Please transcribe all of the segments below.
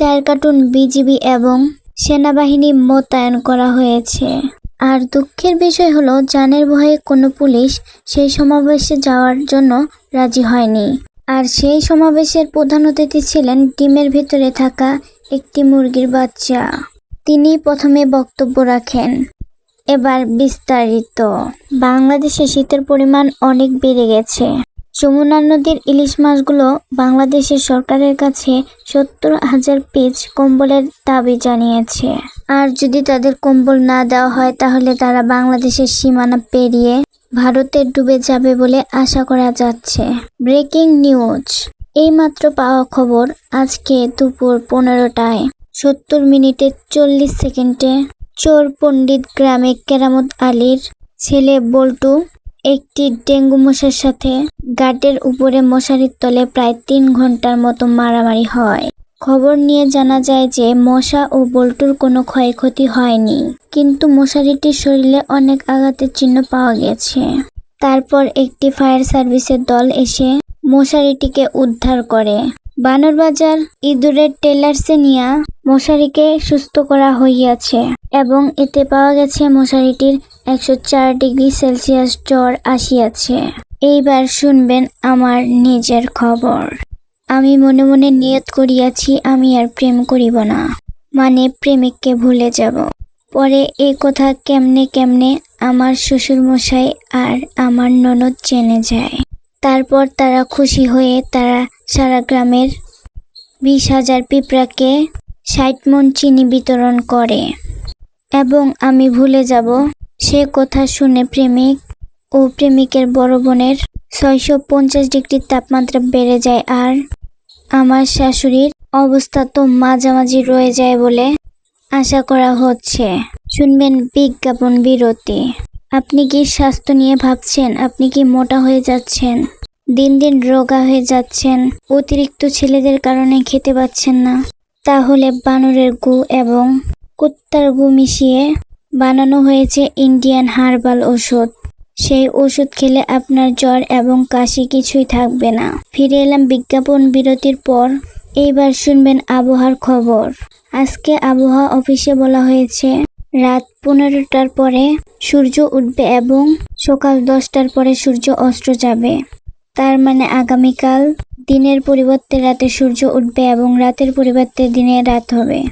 চার cartoon BGB এবং সেনাবাহিনী মোতায়েন করা হয়েছে। আর দুঃখের বিষয় হলো, জানের ভয়ে কোনো পুলিশ সেই সমাবেশে যাওয়ার জন্য রাজি হয়নি। আর সেই সমাবেশের প্রধান অতিথি ছিলেন ডিমের ভিতরে থাকা একটি মুরগির বাচ্চা। তিনি প্রথমে বক্তব্য রাখেন। এবার বিস্তারিত। বাংলাদেশে শীতের পরিমাণ অনেক বেড়ে গেছে। যমুনা নদীর ইলিশ মাছগুলো বাংলাদেশের সরকারের কাছে সত্তর হাজার পিস কম্বলের দাবি জানিয়েছে। আর যদি তাদের কম্বল না দেওয়া হয়, তাহলে তারা বাংলাদেশের সীমানা পেরিয়ে ভারতে ডুবে যাবে বলে আশা করা যাচ্ছে। Breaking news. এইমাত্র পাওয়া খবর আজকে দুপুর পনেরোটায়। সত্তর মিনিটে চল্লিশ সেকেন্ডে চোর পণ্ডিত গ্রামে কেরামত আলীর ছেলে বল্টু একটি ডেঙ্গু মশার সাথে গাটের উপরে মশারির তলে প্রায় তিন ঘণ্টার মতো মারামারি হয়। খবর নিয়ে জানা যায় যে মশা ও বল্টুর কোনো ক্ষয়ক্ষতি হয়নি, কিন্তু মশারিটির শরীরে অনেক আঘাতের চিহ্ন পাওয়া গেছে। তারপর একটি ফায়ার সার্ভিসের দল এসে মশারিটিকে উদ্ধার করে। বানরবাজার ইঁদুরের টেলার্সে নিয়া মশারিকে সুস্থ করা হইয়াছে এবং এতে পাওয়া গেছে মশারিটির একশো চার ডিগ্রি সেলসিয়াস জ্বর আসিয়াছে। এইবার শুনবেন আমার নিজের খবর। আমি মনে মনে নিয়ত করিয়াছি, আমি আর প্রেম করিব না। মানে প্রেমিককে ভুলে যাব। পরে এ কথা কেমনে কেমনে আমার শ্বশুর মশাই আর আমার ননদ জেনে যায়। তারপর তারা খুশি হয়ে তারা সারা গ্রামের বিশ হাজার পিঁপড়াকে ষাট মন চিনি বিতরণ করে। এবং আমি ভুলে যাব, সে কথা শুনে প্রেমিক ও প্রেমিকের বড় বোনের ছয়শো পঞ্চাশ ডিগ্রি তাপমাত্রা বেড়ে যায় আর আমার শাশুড়ির অবস্থা তো মাঝামাঝি রয়ে যায় বলে আশা করা হচ্ছে। শুনবেন বিজ্ঞাপন বিরতি। আপনি কি স্বাস্থ্য নিয়ে ভাবছেন? আপনি কি মোটা হয়ে যাচ্ছেন? দিন দিন রোগা হয়ে যাচ্ছেন। অতিরিক্ত ছেলেদের কারণে খেতে পাচ্ছেন না। তাহলে বানরের গু এবং কুত্তার গু মিশিয়ে বানানো হয়েছে ইন্ডিয়ান হার্বাল ওষুধ। সেই ওষুধ খেলে আপনার জ্বর এবং কাশি কিছুই থাকবে না। ফিরে এলাম বিজ্ঞাপন বিরতির পর। এইবার শুনবেন আবহাওয়ার খবর। আজকে আবহাওয়া অফিসে বলা হয়েছে রাত পনেরোটার পরে সূর্য উঠবে এবং সকাল দশটার পরে সূর্য অস্ত যাবে। তার মানে আগামীকাল দিনের পরিবর্তে রাতে সূর্য উঠবে এবং রাতের পরিবর্তে দিনে রাত হবে।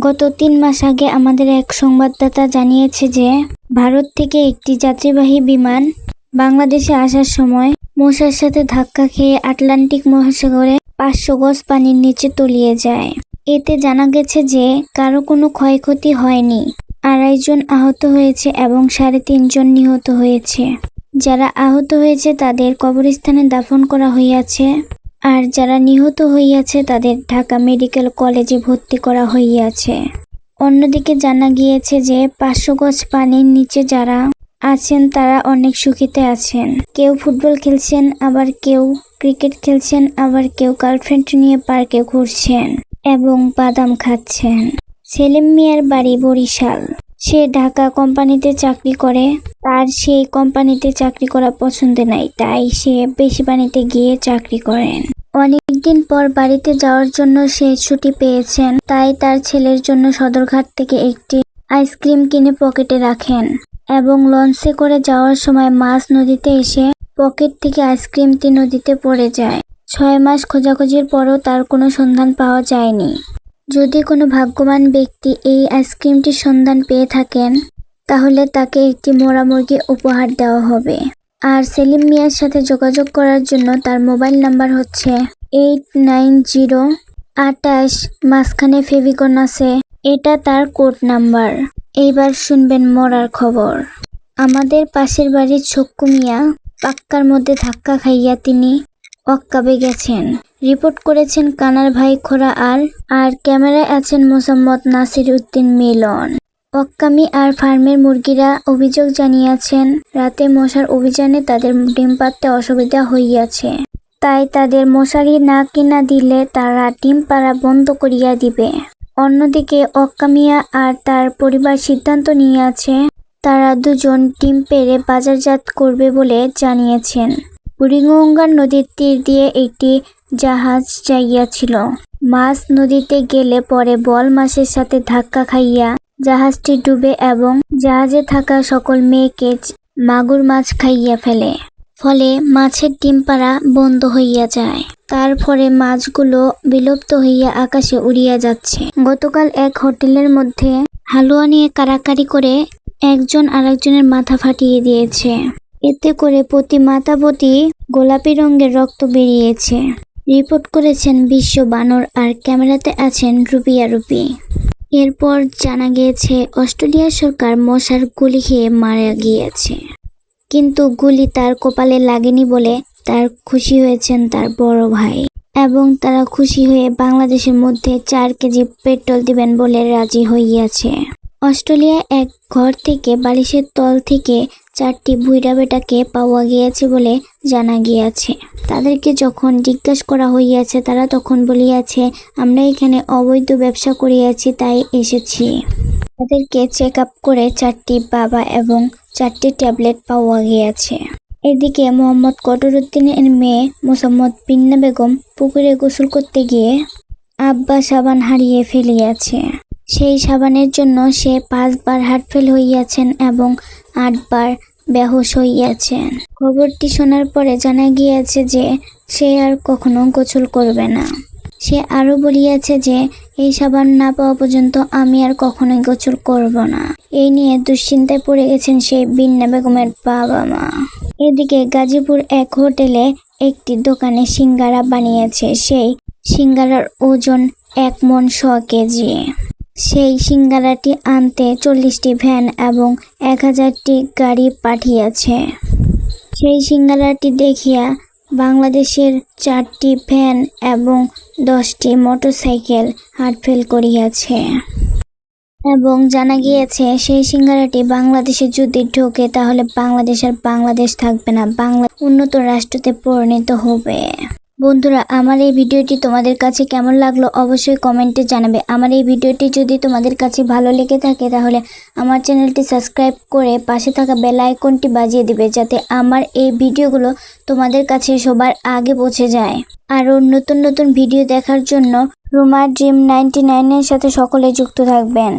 গত তিন মাস আগে আমাদের এক সংবাদদাতা জানিয়েছে যে, ভারত থেকে একটি যাত্রীবাহী বিমান বাংলাদেশে আসার সময় মশার সাথে ধাক্কা খেয়ে আটলান্টিক মহাসাগরে পাঁচশো গজ পানির নিচে তলিয়ে যায়। এতে জানা গেছে যে, কারও কোনো ক্ষয়ক্ষতি হয়নি। আড়াইজন আহত হয়েছে এবং সাড়ে তিনজন নিহত হয়েছে। যারা আহত হয়েছে তাদের কবরস্থানে দাফন করা হইয়াছে। আর যারা নিহত হইয়াছে তাদের ঢাকা মেডিকেল কলেজে ভর্তি করা হইয়াছে। অন্যদিকে জানা গিয়েছে যে পাঁচশো গজ পানির নিচে যারা আছেন তারা অনেক সুখীতে আছেন। কেউ ফুটবল খেলছেন, আবার কেউ ক্রিকেট খেলছেন, আবার কেউ গার্লফ্রেন্ড নিয়ে পার্কে ঘুরছেন এবং বাদাম খাচ্ছেন। সেলিম মিয়ার বাড়ি বরিশাল। সে ঢাকা কোম্পানিতে চাকরি করে। তার সেই কোম্পানিতে চাকরি করা পছন্দ নাই, তাই সে বেশি পানিতে গিয়ে চাকরি করেন। অনেকদিন পর বাড়িতে যাওয়ার জন্য সে ছুটি পেয়েছেন, তাই তার ছেলের জন্য সদরঘাট থেকে একটি আইসক্রিম কিনে পকেটে রাখেন এবং লঞ্চে করে যাওয়ার সময় মাছ নদীতে এসে পকেট থেকে আইসক্রিমটি নদীতে পড়ে যায়। ছয় মাস খোঁজাখুঁজির পরও তার কোনো সন্ধান পাওয়া যায়নি। যদি কোনো ভাগ্যবান ব্যক্তি এই আইসক্রিমটির সন্ধান পেয়ে থাকেন, তাহলে তাকে একটি মোড়া মুরগি উপহার দেওয়া হবে। আর সেলিম মিয়ার সাথে যোগাযোগ করার জন্য তার মোবাইল নাম্বার হচ্ছে এইট নাইন জিরো আটাশ মাঝখানে ফেভিকন আছে। এটা তার কোড নাম্বার। এইবার শুনবেন মরার খবর। আমাদের পাশের বাড়ির ছক্কু মিয়া পাক্কার মধ্যে ধাক্কা খাইয়া তিনি অক্কাবে গেছেন। রিপোর্ট করেছেন কানার ভাই খোরা আর আর ক্যামেরায় আছেন মোসাম্মদ নাসির উদ্দিন মিলন। অক্কামি আর ফার্মের মুরগিরা অভিযোগ জানিয়েছেন, রাতে মশার অভিযানে তাদের ডিম পাড়তে অসুবিধা হইয়াছে। তাই তাদের মশারি না কিনা দিলে তারা ডিম পাড়া বন্ধ করিয়া দিবে। অন্যদিকে অক্কামিয়া আর তার পরিবার সিদ্ধান্ত নিয়েছে, তারা দুজন ডিম পেরে বাজারজাত করবে বলে জানিয়েছেন। বুড়িগঙ্গার নদীর তীর দিয়ে একটি জাহাজ যাইয়াছিল মাছ নদীতে গেলে পরে বল মাছের সাথে ধাক্কা খাইয়া জাহাজটি ডুবে এবং জাহাজে থাকা সকল মেয়েকে মাগুর মাছ খাইয়া ফেলে। ফলে মাছের ডিম পাড়া বন্ধ হইয়া যায়। তারপরে মাছগুলো বিলুপ্ত হইয়া আকাশে উড়িয়া যাচ্ছে। গতকাল এক হোটেলের মধ্যে হালুয়া নিয়ে কারাকারি করে একজন আরেকজনের মাথা ফাটিয়ে দিয়েছে। এতে করে প্রতি মাথা প্রতি গোলাপি রঙের রক্ত বেরিয়েছে। রিপোর্ট করেছেন বিশ্ব বানর আর ক্যামেরাতে আছেন রুপিয়া রুপি। এরপর জানা গিয়েছে, অস্ট্রেলিয়া সরকার মশার গুলি খেয়ে মারা গিয়েছে। কিন্তু গুলি তার কপালে লাগেনি বলে তার খুশি হয়েছেন তার বড় ভাই। এবং তারা খুশি হয়ে বাংলাদেশের মধ্যে চার কেজি পেট্রোল দিবেন বলে রাজি হইয়াছে। অস্ট্রেলিয়া এক ঘর থেকে বালিশের তল থেকে চারটি বুইড়া বেটাকে পাওয়া গিয়েছে বলে জানা গিয়াছে। তাদেরকে যখন জিজ্ঞাসা করা হইয়াছে, তারা তখন বলিয়াছে, আমরা এখানে অবৈধ ব্যবসা করিয়াছি, তাই এসেছি। তাদেরকে চেক আপ করে চারটি বাবা এবং চারটি ট্যাবলেট পাওয়া গিয়েছে। এদিকে মোহাম্মদ কটরুদ্দিনের মেয়ে মোসাম্মদ বিন্না বেগম পুকুরে গোসল করতে গিয়ে আব্বা সাবান হারিয়ে ফেলিয়াছে। সেই সাবানের জন্য সে পাঁচবার হার্টফেল হইয়াছেন এবং আটবার বেহুশ হইয়াছেন খবরটি শোনার পরে জানা গিয়েছে যে, সে আর কখনো গোসল করবে না। সে আরও বলিয়াছে যে, এই সাবান না পাওয়া পর্যন্ত আমি আর কখনোই গোসল করব না। এই নিয়ে দুশ্চিন্তায় পড়ে গেছেন সেই বিন্না বেগমের বাবা মা। এদিকে গাজীপুর এক হোটেলে একটি দোকানে সিঙ্গারা বানিয়েছে। সেই সিঙ্গারার ওজন এক মন শ কেজি। সেই সিঙ্গারাটি আনতে চল্লিশটি ভ্যান এবং এক হাজারটি গাড়ি পাঠিয়েছে। সেই সিঙ্গারাটি দেখিয়া বাংলাদেশের চারটি ভ্যান এবং দশটি মোটরসাইকেল হাটফেল করিয়াছে। এবং জানা গিয়েছে, সেই সিঙ্গারাটি বাংলাদেশে যদি ঢোকে, তাহলে বাংলাদেশ আর বাংলাদেশ থাকবে না। বাংলা উন্নত রাষ্ট্রতে পরিণত হবে। বন্ধুরা, আমার এই ভিডিওটি তোমাদের কাছে কেমন লাগল অবশ্যই কমেন্টে জানাবে। আমার এই ভিডিওটি যদি তোমাদের কাছে ভালো লেগে থাকে, তাহলে আমার চ্যানেলটি সাবস্ক্রাইব করে পাশে থাকা বেল আইকনটি বাজিয়ে দিবে, যাতে আমার এই ভিডিওগুলো তোমাদের কাছে সবার আগে পৌঁছে যায়। আরও নতুন নতুন ভিডিও দেখার জন্য রুমা ড্রিম নাইনটি নাইনের সাথে সকলে যুক্ত থাকবেন।